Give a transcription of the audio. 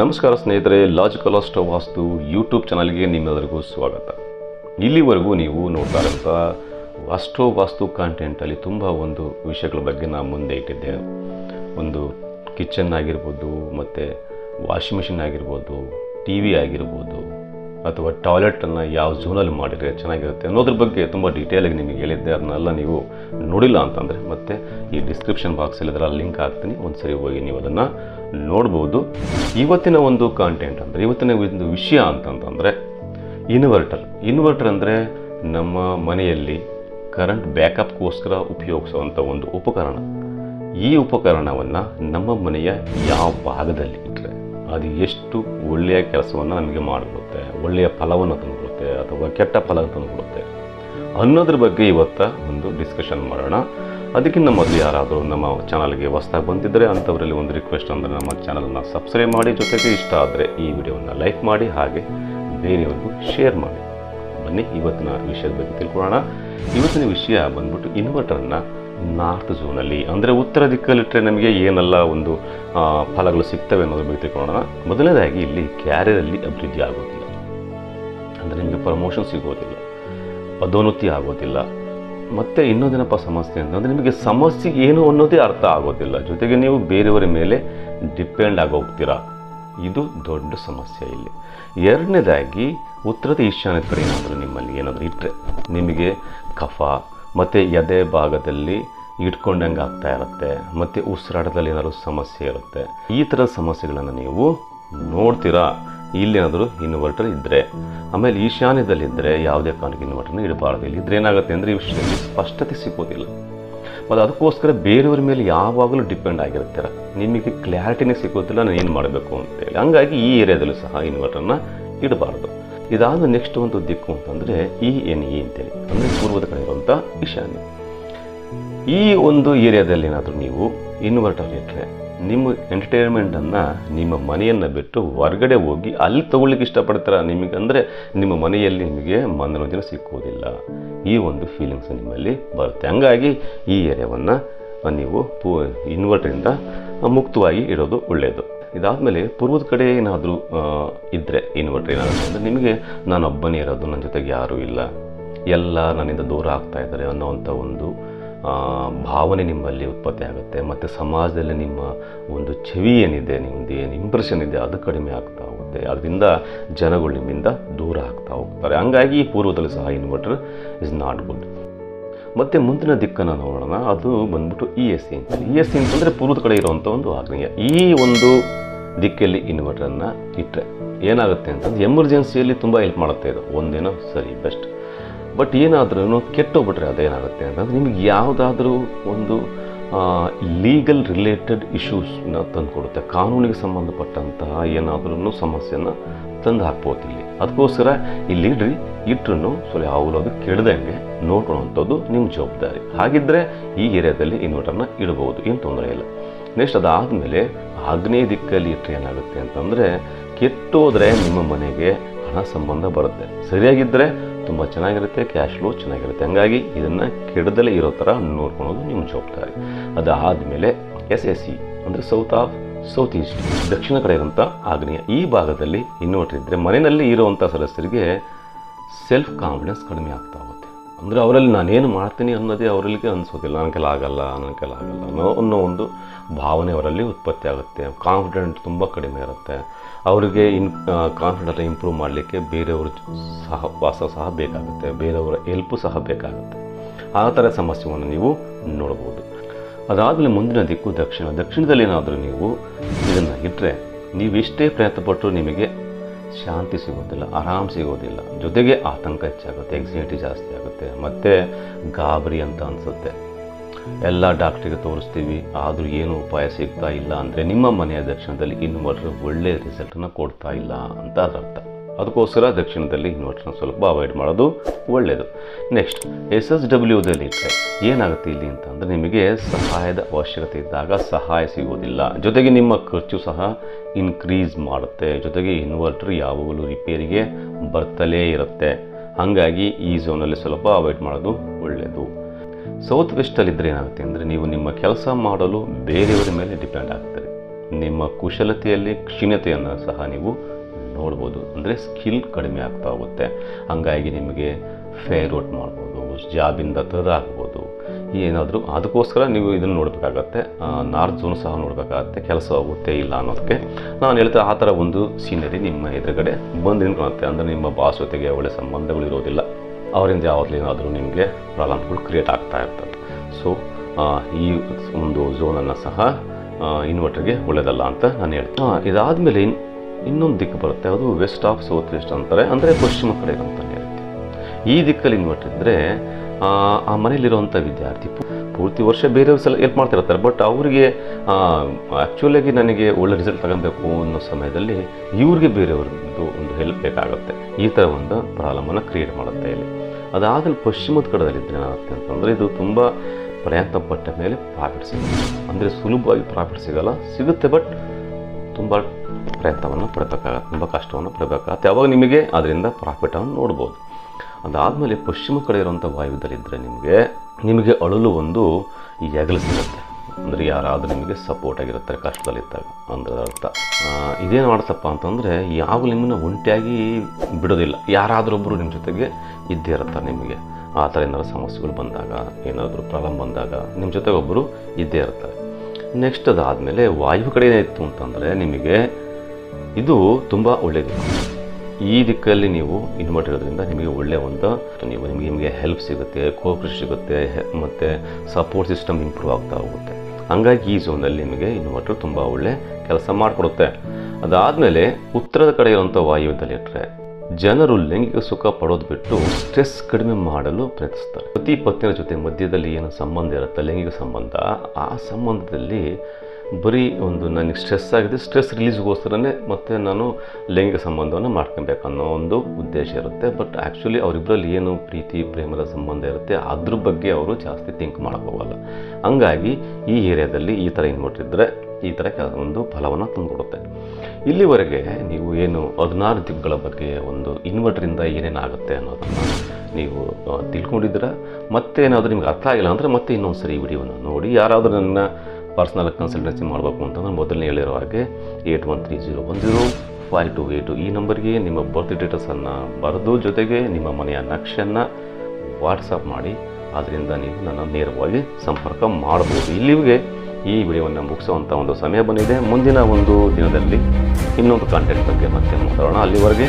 ನಮಸ್ಕಾರ ಸ್ನೇಹಿತರೆ logical astro ವಾಸ್ತು YouTube ಚಾನಲ್ಗೆ ನಿಮ್ಮೆಲ್ಲರಿಗೂ ಸ್ವಾಗತ. ಇಲ್ಲಿವರೆಗೂ ನೀವು ನೋಡ್ತಾ ಇರೋಂಥ ವಾಸ್ತು ವಾಸ್ತು ಕಾಂಟೆಂಟಲ್ಲಿ ತುಂಬ ಒಂದು ವಿಷಯಗಳ ಬಗ್ಗೆ ನಾನು ಮುಂದೆ ಇಟ್ಟಿದ್ದೆ. ಒಂದು ಕಿಚನ್ ಆಗಿರ್ಬೋದು, ಮತ್ತು ವಾಷಿಂಗ್ ಮಿಷಿನ್ ಆಗಿರ್ಬೋದು ಟಿ ವಿ ಆಗಿರ್ಬೋದು ಅಥವಾ ಟಾಯ್ಲೆಟನ್ನು ಯಾವ ಝೋನಲ್ಲಿ ಮಾಡಿದರೆ ಚೆನ್ನಾಗಿರುತ್ತೆ ಅನ್ನೋದ್ರ ಬಗ್ಗೆ ತುಂಬ ಡೀಟೇಲಾಗಿ ನಿಮಗೆ ಹೇಳಿದ್ದೆ. ಅದನ್ನೆಲ್ಲ ನೀವು ನೋಡಿಲ್ಲ ಅಂತಂದರೆ ಮತ್ತೆ ಈ ಡಿಸ್ಕ್ರಿಪ್ಷನ್ ಬಾಕ್ಸಲ್ಲಿ ಅದರ ಲಿಂಕ್ ಹಾಕ್ತೀನಿ. ಒಂದು ಸರಿ ಹೋಗಿ ನೀವು ಅದನ್ನು ನೋಡ್ಬೋದು. ಇವತ್ತಿನ ಒಂದು ಕಾಂಟೆಂಟ್ ಅಂದರೆ, ಇವತ್ತಿನ ಒಂದು ವಿಷಯ ಅಂತಂತಂದರೆ ಇನ್ವರ್ಟರ್ ಇನ್ವರ್ಟರ್ ಅಂದರೆ ನಮ್ಮ ಮನೆಯಲ್ಲಿ ಕರೆಂಟ್ ಬ್ಯಾಕಪ್ಗೋಸ್ಕರ ಉಪಯೋಗಿಸುವಂಥ ಒಂದು ಉಪಕರಣ. ಈ ಉಪಕರಣವನ್ನು ನಮ್ಮ ಮನೆಯ ಯಾವ ಭಾಗದಲ್ಲಿ ಇಟ್ಟರೆ ಅದು ಎಷ್ಟು ಒಳ್ಳೆಯ ಕೆಲಸವನ್ನು ನಮಗೆ ಮಾಡಿಕೊಡುತ್ತೆ, ಒಳ್ಳೆಯ ಫಲವನ್ನು ತಂದುಕೊಡುತ್ತೆ ಅಥವಾ ಕೆಟ್ಟ ಫಲ ತಂದುಕೊಡುತ್ತೆ ಅನ್ನೋದ್ರ ಬಗ್ಗೆ ಇವತ್ತ ಒಂದು ಡಿಸ್ಕಷನ್ ಮಾಡೋಣ. ಅದಕ್ಕಿಂತ ಮೊದಲು ಯಾರಾದರೂ ನಮ್ಮ ಚಾನಲ್ಗೆ ಹೊಸ್ದಾಗಿ ಬಂದಿದ್ದರೆ ಅಂಥವರಲ್ಲಿ ಒಂದು ರಿಕ್ವೆಸ್ಟ್ ಅಂದರೆ ನಮ್ಮ ಚಾನಲನ್ನು ಸಬ್ಸ್ಕ್ರೈಬ್ ಮಾಡಿ, ಜೊತೆಗೆ ಇಷ್ಟ ಆದರೆ ಈ ವಿಡಿಯೋವನ್ನು ಲೈಕ್ ಮಾಡಿ, ಹಾಗೆ ಬೇರೆಯವ್ರಿಗೂ ಶೇರ್ ಮಾಡಿ. ಬನ್ನಿ, ಇವತ್ತಿನ ವಿಷಯದ ಬಗ್ಗೆ ತಿಳ್ಕೊಳ್ಳೋಣ. ಇವತ್ತಿನ ವಿಷಯ ಬಂದ್ಬಿಟ್ಟು ಇನ್ವರ್ಟರ್ನ ನಾರ್ತ್ ಝೋನಲ್ಲಿ. ಅಂದರೆ ಉತ್ತರ ದಿಕ್ಕಲ್ಲಿಟ್ಟರೆ ನಮಗೆ ಏನೆಲ್ಲ ಒಂದು ಫಲಗಳು ಸಿಗ್ತವೆ ಅನ್ನೋದ್ರ ಬಗ್ಗೆ ತಿಳ್ಕೊಳ್ಳೋಣ. ಮೊದಲನೇದಾಗಿ ಇಲ್ಲಿ ಕ್ಯಾರಿಯರಲ್ಲಿ ಅಭಿವೃದ್ಧಿ ಆಗೋದಿಲ್ಲ. ಅಂದರೆ ನಿಮಗೆ ಪ್ರಮೋಷನ್ ಸಿಗೋದಿಲ್ಲ. ಪದೋನ್ನತಿ ಆಗೋದಿಲ್ಲ. ಮತ್ತು ಇನ್ನೊಂದೇನಪ್ಪ ಸಮಸ್ಯೆ ಅಂತಂದರೆ ನಿಮಗೆ ಸಮಸ್ಯೆ ಏನು ಅನ್ನೋದೇ ಅರ್ಥ ಆಗೋದಿಲ್ಲ. ಜೊತೆಗೆ ನೀವು ಬೇರೆಯವರ ಮೇಲೆ ಡಿಪೆಂಡ್ ಆಗಿ ಹೋಗ್ತೀರಾ? ಇದು ದೊಡ್ಡ ಸಮಸ್ಯೆ ಇಲ್ಲಿ. ಎರಡನೇದಾಗಿ, ಉತ್ತರದ ಈಶಾನ್ಯ ಕಡೆ ಏನಾದರೂ ನಿಮ್ಮಲ್ಲಿ ಏನಾದರೂ ಇಟ್ಟರೆ ನಿಮಗೆ ಕಫ ಮತ್ತು ಎದೆ ಭಾಗದಲ್ಲಿ ಇಟ್ಕೊಂಡಂಗೆ ಆಗ್ತಾ ಇರುತ್ತೆ, ಮತ್ತು ಉಸಿರಾಟದಲ್ಲಿ ಏನಾದರೂ ಸಮಸ್ಯೆ ಇರುತ್ತೆ. ಈ ಥರದ ಸಮಸ್ಯೆಗಳನ್ನು ನೀವು ನೋಡ್ತೀರಾ? ಇಲ್ಲೇನಾದರೂ ಇನ್ವರ್ಟರ್ ಇದ್ದರೆ ಆಮೇಲೆ ಈಶಾನ್ಯದಲ್ಲಿದ್ದರೆ ಯಾವುದೇ ಕಾರಣಕ್ಕೆ ಇನ್ವರ್ಟರ್ನ ಇಡಬಾರ್ದು. ಇಲ್ಲಿ ಇದ್ರೆ ಏನಾಗುತ್ತೆ ಅಂದರೆ ಈ ವಿಷಯದಲ್ಲಿ ಸ್ಪಷ್ಟತೆ ಸಿಗೋದಿಲ್ಲ. ಮತ್ತು ಅದಕ್ಕೋಸ್ಕರ ಬೇರೆಯವ್ರ ಮೇಲೆ ಯಾವಾಗಲೂ ಡಿಪೆಂಡ್ ಆಗಿರ್ತೀರ. ನಿಮಗೆ ಕ್ಲಾರಿಟಿನೇ ಸಿಗೋದಿಲ್ಲ, ನಾನು ಏನು ಮಾಡಬೇಕು ಅಂತೇಳಿ. ಹಂಗಾಗಿ ಈ ಏರಿಯಾದಲ್ಲೂ ಸಹ ಇನ್ವರ್ಟರ್ನ ಇಡಬಾರ್ದು. ಇದಾದ ನೆಕ್ಸ್ಟ್ ಒಂದು ದಿಕ್ಕು ಅಂತಂದರೆ ಇ ಎನ್ ಇ ಅಂತೇಳಿ. ಅಂದರೆ ಪೂರ್ವದ ಕಡೆ ಇರುವಂಥ ಈಶಾನ್ಯ ಈ ಒಂದು ಏರಿಯಾದಲ್ಲಿ ಏನಾದರೂ ನೀವು ಇನ್ವರ್ಟರ್ ಇಟ್ಟರೆ ನಿಮ್ಮ ಎಂಟರ್ಟೈನ್ಮೆಂಟನ್ನು ನಿಮ್ಮ ಮನೆಯನ್ನು ಬಿಟ್ಟು ಹೊರಗಡೆ ಹೋಗಿ ಅಲ್ಲಿ ತಗೊಳ್ಳಿಕ್ಕೆ ಇಷ್ಟಪಡ್ತೀರ? ನಿಮಗೆ ಅಂದರೆ ನಿಮ್ಮ ಮನೆಯಲ್ಲಿ ನಿಮಗೆ ಮನೋರಂಜನೆ ಸಿಕ್ಕುವುದಿಲ್ಲ ಈ ಒಂದು ಫೀಲಿಂಗ್ಸ್ ನಿಮ್ಮಲ್ಲಿ ಬರುತ್ತೆ. ಹಂಗಾಗಿ ಈ ಏರಿಯಾವನ್ನು ನೀವು ಪೂ ಇನ್ವರ್ಟರಿಂದ ಮುಕ್ತವಾಗಿ ಇಡೋದು ಒಳ್ಳೆಯದು ಇದಾದಮೇಲೆ ಪೂರ್ವದ ಕಡೆ ಏನಾದರೂ ಇದ್ದರೆ ಇನ್ವರ್ಟರ್ ಏನಾದರೂ ಅಂದರೆ ನಿಮಗೆ ನಾನು ಒಬ್ಬನೇ ಇರೋದು ನನ್ನ ಜೊತೆಗೆ ಯಾರೂ ಇಲ್ಲ. ಎಲ್ಲ ನನ್ನಿಂದ ದೂರ ಆಗ್ತಾ ಇದ್ದಾರೆ ಅನ್ನೋವಂಥ ಒಂದು ಭಾವನೆ ನಿಮ್ಮಲ್ಲಿ ಉತ್ಪತ್ತಿ ಆಗುತ್ತೆ. ಮತ್ತು ಸಮಾಜದಲ್ಲಿ ನಿಮ್ಮ ಒಂದು ಛವಿ ಏನಿದೆ ನಿಮ್ಮದು ಏನು ಇಂಪ್ರೆಷನ್ ಇದೆ, ಅದು ಕಡಿಮೆ ಆಗ್ತಾ ಹೋಗುತ್ತೆ. ಅದರಿಂದ ಜನಗಳು ನಿಮ್ಮಿಂದ ದೂರ ಆಗ್ತಾ ಹೋಗ್ತಾರೆ. ಹಂಗಾಗಿ ಪೂರ್ವದಲ್ಲಿ ಸಹ ಇನ್ವರ್ಟರ್ ಇಸ್ ನಾಟ್ ಗುಡ್ ಮತ್ತು ಮುಂದಿನ ದಿಕ್ಕನ್ನು ನೋಡೋಣ. ಅದು ಬಂದ್ಬಿಟ್ಟು ಇ ಎಸ್ ಸಿ ಅಂತ. ಇ ಎಸ್ ಸಿ ಅಂತಂದರೆ ಪೂರ್ವದ ಕಡೆ ಇರುವಂಥ ಒಂದು ಆಗ್ನೇಯ ಈ ಒಂದು ದಿಕ್ಕಲ್ಲಿ ಇನ್ವರ್ಟರನ್ನು ಇಟ್ಟರೆ ಏನಾಗುತ್ತೆ ಅಂತಂದ್ರೆ ಎಮರ್ಜೆನ್ಸಿಯಲ್ಲಿ ತುಂಬ ಹೆಲ್ಪ್ ಮಾಡುತ್ತೆ ಇದು. ಒಂದೇನೋ ಸರಿ ಬೆಸ್ಟ್ ಬಟ್ ಏನಾದ್ರೂ ಕೆಟ್ಟೋಗ್ಬಿಟ್ರೆ ಅದೇನಾಗುತ್ತೆ ಅಂತಂದ್ರೆ ನಿಮಗೆ ಯಾವುದಾದ್ರೂ ಒಂದು ಲೀಗಲ್ ರಿಲೇಟೆಡ್ ಇಶ್ಯೂಸ್ನ ತಂದು ಕೊಡುತ್ತೆ ಕಾನೂನಿಗೆ ಸಂಬಂಧಪಟ್ಟಂತಹ ಏನಾದ್ರೂ ಸಮಸ್ಯೆನ ತಂದು ಹಾಕ್ಬೋದು ಇಲ್ಲಿ ಅದಕ್ಕೋಸ್ಕರ ಇಲ್ಲಿ ಇಡ್ರಿ. ಇಟ್ಟರು ಸ್ವಲ್ಪ ಅದು ಕೆಡದಂಗೆ ನೋಡ್ಕೊಳ್ಳುವಂಥದ್ದು ನಿಮ್ಮ ಜವಾಬ್ದಾರಿ. ಹಾಗಿದ್ದರೆ ಈ ಏರಿಯಾದಲ್ಲಿ ಇನ್ವರ್ಟರ್ನ ಇಡಬಹುದು. ಏನು ತೊಂದರೆ ಇಲ್ಲ. ನೆಕ್ಸ್ಟ್ ಅದಾದಮೇಲೆ ಆಗ್ನೇಯ ದಿಕ್ಕಲ್ಲಿ ಇಟ್ಟರೆ ಏನಾಗುತ್ತೆ ಅಂತಂದರೆ ಕೆಟ್ಟೋದ್ರೆ ನಿಮ್ಮ ಮನೆಗೆ ಹಣ ಸಂಬಂಧ ಬರುತ್ತೆ. ಸರಿಯಾಗಿದ್ದರೆ ತುಂಬ ಚೆನ್ನಾಗಿರುತ್ತೆ ಕ್ಯಾಶ್ ಫ್ಲೋ ಚೆನ್ನಾಗಿರುತ್ತೆ. ಹಂಗಾಗಿ ಇದನ್ನು ಕೆಡದಲ್ಲೇ ಇರೋ ಥರ ನೋಡ್ಕೊಳೋದು ನಿಮ್ಮ ಜವಾಬ್ದಾರಿ. ಅದಾದಮೇಲೆ ಎಸ್ ಎಸ್ ಸಿ ಅಂದರೆ ಸೌತ್ ಆಫ್ ಸೌತ್ ಈಸ್ಟ್, ದಕ್ಷಿಣ ಕಡೆ ಇರುವಂಥ ಆಗ್ನೇಯ ಈ ಭಾಗದಲ್ಲಿ ಇನ್ವರ್ಟರ್ ಇದ್ದರೆ ಮನೆಯಲ್ಲಿ ಇರುವಂಥ ಸದಸ್ಯರಿಗೆ ಸೆಲ್ಫ್ ಕಾನ್ಫಿಡೆನ್ಸ್ ಕಡಿಮೆ ಆಗ್ತಾ ಹೋಗುತ್ತೆ. ಅಂದರೆ ಅವರಲ್ಲಿ ನಾನೇನು ಮಾಡ್ತೀನಿ ಅನ್ನೋದೇ ಅವರಿಗೆ ಅನಿಸೋದಿಲ್ಲ. ನನ್ನ ಕೆಲ ಆಗಲ್ಲ ನನ್ನ ಕೆಲ ಆಗಲ್ಲ ಅನ್ನೋ ಅನ್ನೋ ಒಂದು ಭಾವನೆ ಅವರಲ್ಲಿ ಉತ್ಪತ್ತಿ ಆಗುತ್ತೆ. ಕಾನ್ಫಿಡೆಂಟ್ ತುಂಬ ಕಡಿಮೆ ಇರುತ್ತೆ. ಅವರಿಗೆ ಇನ್ ಕಾನ್ಫಿಡೆಂಟ್ ಇಂಪ್ರೂವ್ ಮಾಡಲಿಕ್ಕೆ ಬೇರೆಯವ್ರ ಸಹ, ವಾಸ ಸಹ ಬೇಕಾಗುತ್ತೆ. ಬೇರೆಯವರ ಹೆಲ್ಪು ಸಹ ಬೇಕಾಗುತ್ತೆ. ಆ ಥರ ಸಮಸ್ಯೆಯನ್ನು ನೀವು ನೋಡ್ಬೋದು. ಅದಾದಮೇಲೆ ಮುಂದಿನ ದಿಕ್ಕು ದಕ್ಷಿಣ. ದಕ್ಷಿಣದಲ್ಲಿ ಏನಾದರೂ ನೀವು ಇದನ್ನು ಇಟ್ಟರೆ ನೀವು ಪ್ರಯತ್ನ ಪ್ರಯತ್ನಪಟ್ಟರೂ ನಿಮಗೆ ಶಾಂತಿ ಸಿಗೋದಿಲ್ಲ, ಆರಾಮ್ ಸಿಗೋದಿಲ್ಲ. ಜೊತೆಗೆ ಆತಂಕ ಹೆಚ್ಚಾಗುತ್ತೆ ಎಕ್ಸೈಟಿ ಜಾಸ್ತಿ ಆಗುತ್ತೆ, ಮತ್ತು ಗಾಬರಿ ಅಂತ ಅನಿಸುತ್ತೆ. ಎಲ್ಲ ಡಾಕ್ಟ್ರಿಗೆ ತೋರಿಸ್ತೀವಿ, ಆದರೂ ಏನು ಉಪಾಯ ಸಿಗ್ತಾ ಇಲ್ಲ ಅಂದರೆ ನಿಮ್ಮ ಮನೆಯ ದಕ್ಷಿಣದಲ್ಲಿ ಇನ್ವರ್ಟರ್ ಒಳ್ಳೆಯ ರಿಸಲ್ಟನ್ನು ಕೊಡ್ತಾ ಇಲ್ಲ ಅಂತ ಅದರ ಅರ್ಥ. ಅದಕ್ಕೋಸ್ಕರ ದಕ್ಷಿಣದಲ್ಲಿ ಇನ್ವರ್ಟರ್ನ ಸ್ವಲ್ಪ ಅವಾಯ್ಡ್ ಮಾಡೋದು ಒಳ್ಳೆಯದು ನೆಕ್ಸ್ಟ್ ಎಸ್ ಎಸ್ ಡಬ್ಲ್ಯೂದಲ್ಲಿ ಇದ್ದರೆ ಏನಾಗುತ್ತೆ ಇಲ್ಲಿ ಅಂತಂದರೆ ನಿಮಗೆ ಸಹಾಯದ ಅವಶ್ಯಕತೆ ಇದ್ದಾಗ ಸಹಾಯ ಸಿಗೋದಿಲ್ಲ ಜೊತೆಗೆ ನಿಮ್ಮ ಖರ್ಚು ಸಹ ಇನ್ಕ್ರೀಸ್ ಮಾಡುತ್ತೆ. ಜೊತೆಗೆ ಇನ್ವರ್ಟರ್ ಯಾವಾಗಲೂ ರಿಪೇರಿಗೆ ಬರ್ತಲೇ ಇರುತ್ತೆ. ಹಾಗಾಗಿ ಈ ಝೋನಲ್ಲಿ ಸ್ವಲ್ಪ ಅವಾಯ್ಡ್ ಮಾಡೋದು ಒಳ್ಳೆಯದು ಸೌತ್ ವೆಸ್ಟಲ್ಲಿದ್ದರೆ ಏನಾಗುತ್ತೆ ಅಂದರೆ ನೀವು ನಿಮ್ಮ ಕೆಲಸ ಮಾಡಲು ಬೇರೆಯವರ ಮೇಲೆ ಡಿಪೆಂಡ್ ಆಗ್ತದೆ ನಿಮ್ಮ ಕುಶಲತೆಯಲ್ಲಿ ಕ್ಷೀಣತೆಯನ್ನು ಸಹ ನೀವು ನೋಡ್ಬೋದು. ಅಂದರೆ ಸ್ಕಿಲ್ ಕಡಿಮೆ ಆಗ್ತಾ ಹೋಗುತ್ತೆ. ಹಂಗಾಗಿ ನಿಮಗೆ ಫೇರ್ ಔಟ್ ಮಾಡ್ಬೋದು, ಜಾಬಿಂದ ಆಗ್ಬೋದು ಏನಾದರೂ ಅದಕ್ಕೋಸ್ಕರ ನೀವು ಇದನ್ನು ನೋಡಬೇಕಾಗತ್ತೆ. ನಾರ್ತ್ ಝೋನ್ ಸಹ ನೋಡಬೇಕಾಗತ್ತೆ. ಕೆಲಸ ಆಗುತ್ತೆ ಇಲ್ಲ ಅನ್ನೋದಕ್ಕೆ. ನಾನು ಹೇಳ್ತಾ ಆ ಥರ ಒಂದು ಸೀನರಿ ನಿಮ್ಮ ಎದುರುಗಡೆ ಬಂದು ನಿಂತ್ಕೊಳುತ್ತೆ ಅಂದರೆ ನಿಮ್ಮ ಬಾಸ್ ಜೊತೆಗೆ ಒಳ್ಳೆ ಸಂಬಂಧಗಳು ಇರೋದಿಲ್ಲ. ಅವರಿಂದ ಯಾವಾಗಲೂ ಏನಾದರೂ ನಿಮಗೆ ಪ್ರಾಬ್ಲಮ್ಗಳು ಕ್ರಿಯೇಟ್ ಆಗ್ತಾ ಇರ್ತದೆ. ಸೊ ಈ ಒಂದು ಝೋನನ್ನು ಸಹ ಇನ್ವರ್ಟರ್ಗೆ ಒಳ್ಳೆಯದಲ್ಲ ಅಂತ ನಾನು ಹೇಳ್ತೀನಿ. ಇದಾದಮೇಲೆ ಇನ್ನೊಂದು ದಿಕ್ಕು ಬರುತ್ತೆ. ಅದು ವೆಸ್ಟ್ ಆಫ್ ಸೌತ್ ವೆಸ್ಟ್ ಅಂತಾರೆ. ಅಂದರೆ ಪಶ್ಚಿಮ ಕಡೆ ಅಂತ ಹೇಳುತ್ತೆ ಈ ದಿಕ್ಕಲ್ಲಿ ಇನ್ವರ್ಟಿದ್ರೆ ಆ ಮನೆಯಲ್ಲಿರುವಂಥ ವಿದ್ಯಾರ್ಥಿ ಪೂರ್ತಿ ವರ್ಷ ಬೇರೆಯವ್ರು ಸಲ ಹೆಲ್ಪ್ ಮಾಡ್ತಿರ್ತಾರೆ. ಬಟ್ ಅವರಿಗೆ ಆ್ಯಕ್ಚುಲಾಗಿ ನನಗೆ ಒಳ್ಳೆ ರಿಸಲ್ಟ್ ತಗೊಬೇಕು ಅನ್ನೋ ಸಮಯದಲ್ಲಿ ಇವ್ರಿಗೆ ಬೇರೆಯವ್ರದ್ದು ಒಂದು ಹೆಲ್ಪ್ ಬೇಕಾಗುತ್ತೆ. ಈ ಥರ ಒಂದು ಪ್ರಾಬ್ಲಮನ್ನು ಕ್ರಿಯೇಟ್ ಮಾಡುತ್ತೆ ಇಲ್ಲಿ. ಅದಾದಲ್ಲಿ ಪಶ್ಚಿಮದ ಕಡದಲ್ಲಿದ್ದರೆ ಏನಾಗುತ್ತೆ ಅಂತಂದರೆ, ಇದು ತುಂಬ ಪ್ರಯತ್ನ ಮೇಲೆ ಪ್ರಾಫಿಟ್ ಸಿಗುತ್ತೆ. ಅಂದರೆ ಸುಲಭವಾಗಿ ಪ್ರಾಫಿಟ್ ಸಿಗಲ್ಲ, ಸಿಗುತ್ತೆ ಬಟ್ ತುಂಬ ಪ್ರಯತ್ನವನ್ನು ಪಡಬೇಕಾಗತ್ತೆ ತುಂಬ ಕಷ್ಟವನ್ನು ಪಡಬೇಕಾಗತ್ತೆ. ಅವಾಗ ನಿಮಗೆ ಅದರಿಂದ ಪ್ರಾಫಿಟನ್ನು ನೋಡ್ಬೋದು. ಅದಾದಮೇಲೆ ಪಶ್ಚಿಮ ಕಡೆ ಇರುವಂಥ ವಾಯುದಲ್ಲಿದ್ದರೆ ನಿಮಗೆ ನಿಮಗೆ ಅಳಲು ಒಂದು ಎಗಲು ಸಿಗುತ್ತೆ ಅಂದರೆ ಯಾರಾದರೂ ನಿಮಗೆ ಸಪೋರ್ಟ್ ಆಗಿರ್ತಾರೆ ಕಷ್ಟದಲ್ಲಿದ್ದಾಗ. ಅಂದ್ರೆ ಅರ್ಥ. ಇದೇನು ಮಾಡ್ತಪ್ಪ ಅಂತಂದರೆ ಯಾವ ನಿಮ್ಮನ್ನು ಒಂಟಿಯಾಗಿ ಬಿಡೋದಿಲ್ಲ. ಯಾರಾದರೊಬ್ಬರು ನಿಮ್ಮ ಜೊತೆಗೆ ಇದ್ದೇ ಇರ್ತಾರೆ ನಿಮಗೆ. ಆ ಥರ ಏನಾದ್ರು ಸಮಸ್ಯೆಗಳು ಬಂದಾಗ, ಏನಾದರೂ ಪ್ರಾಬ್ಲಮ್ ಬಂದಾಗ, ನಿಮ್ಮ ಜೊತೆಗೆ ಒಬ್ಬರು ಇದ್ದೇ ಇರ್ತಾರೆ ನೆಕ್ಸ್ಟ್ ಅದಾದಮೇಲೆ ವಾಯು ಕಡೆ ಏನಾಯಿತು ಅಂತಂದರೆ ನಿಮಗೆ ಇದು ತುಂಬ ಒಳ್ಳೆಯದು ಈ ದಿಕ್ಕಲ್ಲಿ ನೀವು ಇನ್ವರ್ಟ್ ಇರೋದ್ರಿಂದ ನಿಮಗೆ ಒಳ್ಳೆಯ ಒಂದು ನೀವು ನಿಮಗೆ ನಿಮಗೆ ಹೆಲ್ಪ್ ಸಿಗುತ್ತೆ ಕೋಆಪ್ರೇಷನ್ ಸಿಗುತ್ತೆ ಮತ್ತು ಸಪೋರ್ಟ್ ಸಿಸ್ಟಮ್ ಇಂಪ್ರೂವ್ ಆಗ್ತಾ ಹೋಗುತ್ತೆ. ಹಂಗಾಗಿ ಈ ಝೋನಲ್ಲಿ ನಿಮಗೆ ಇನ್ವರ್ಟರ್ ತುಂಬ ಒಳ್ಳೆ ಕೆಲಸ ಮಾಡಿಕೊಡುತ್ತೆ. ಅದಾದಮೇಲೆ ಉತ್ತರದ ಕಡೆ ಇರುವಂಥ ವಾಯುವ್ಯದಲ್ಲಿ ಇಟ್ಟರೆ ಜನರು ಲೈಂಗಿಕ ಸುಖ ಪಡೋದು ಬಿಟ್ಟು ಸ್ಟ್ರೆಸ್ ಕಡಿಮೆ ಮಾಡಲು ಪ್ರಯತ್ನಿಸ್ತಾರೆ. ಪ್ರತಿ ಪತ್ನಿಯರ ಜೊತೆ ಮಧ್ಯದಲ್ಲಿ ಏನು ಸಂಬಂಧ ಇರುತ್ತೆ, ಲೈಂಗಿಕ ಸಂಬಂಧ, ಆ ಸಂಬಂಧದಲ್ಲಿ ಬರೀ ಒಂದು ನನಗೆ ಸ್ಟ್ರೆಸ್ ಆಗಿದೆ, ಸ್ಟ್ರೆಸ್ ರಿಲೀಸ್ಗೋಸ್ಕರನೇ ಮತ್ತು ನಾನು ಲೈಂಗಿಕ ಸಂಬಂಧವನ್ನು ಮಾಡ್ಕೊಬೇಕು ಅನ್ನೋ ಒಂದು ಉದ್ದೇಶ ಇರುತ್ತೆ. ಬಟ್ ಆ್ಯಕ್ಚುಲಿ ಅವರಿಬ್ಬರಲ್ಲಿ ಏನು ಪ್ರೀತಿ, ಪ್ರೇಮದ ಸಂಬಂಧ ಇರುತ್ತೆ, ಅದ್ರ ಬಗ್ಗೆ ಅವರು ಜಾಸ್ತಿ ಥಿಂಕ್ ಮಾಡೋಕ್ಕೋಗಲ್ಲ ಹಂಗಾಗಿ ಈ ಏರಿಯಾದಲ್ಲಿ ಈ ಥರ ಏನು ಇದ್ದರೆ ಈ ಥರ ಒಂದು ಫಲವನ್ನು ತಂದುಕೊಡುತ್ತೆ. ಇಲ್ಲಿವರೆಗೆ ನೀವು ಏನು ಹದಿನಾರು ದಿಕ್ಕುಗಳ ಬಗ್ಗೆ ಒಂದು ಇನ್ವರ್ಟ್ರಿಂದ ಏನೇನಾಗುತ್ತೆ ಅನ್ನೋದನ್ನು ನೀವು ತಿಳ್ಕೊಂಡಿದ್ದೀರ? ಮತ್ತೆ ಏನಾದರೂ ನಿಮ್ಗೆ ಅರ್ಥ ಆಗಿಲ್ಲ ಅಂದರೆ ಮತ್ತೆ ಇನ್ನೊಂದು ಸರಿ ಈ ವಿಡಿಯೋವನ್ನು ನೋಡಿ. ಯಾರಾದರೂ ನನ್ನ ಪರ್ಸ್ನಲ್ ಕನ್ಸಲ್ಟೆನ್ಸಿ ಮಾಡಬೇಕು ಅಂತಂದ್ರೆ ಮೊದಲನೇ ಹೇಳಿರೋ ಹಾಗೆ eight one three zero one zero five two eight ಈ ನಂಬರ್ಗೆ ನಿಮ್ಮ ಬರ್ತ್ ಡೀಟೇಲ್ಸನ್ನು ಬರೆದು ಜೊತೆಗೆ ನಿಮ್ಮ ಮನೆಯ ನಕ್ಷೆಯನ್ನು ವಾಟ್ಸಪ್ ಮಾಡಿ. ಅದರಿಂದ ನೀವು ನನ್ನ ನೇರವಾಗಿ ಸಂಪರ್ಕ ಮಾಡಬಹುದು ಇಲ್ಲಿಗೆ ಈ ವಿಡಿಯೋವನ್ನು ಮುಗಿಸುವಂಥ ಒಂದು ಸಮಯ ಬಂದಿದೆ ಮುಂದಿನ ಒಂದು ದಿನದಲ್ಲಿ ಇನ್ನೊಂದು ಕಾಂಟೆಂಟ್ ಬಗ್ಗೆ ಮತ್ತೆ ಮಾತಾಡೋಣ. ಅಲ್ಲಿವರೆಗೆ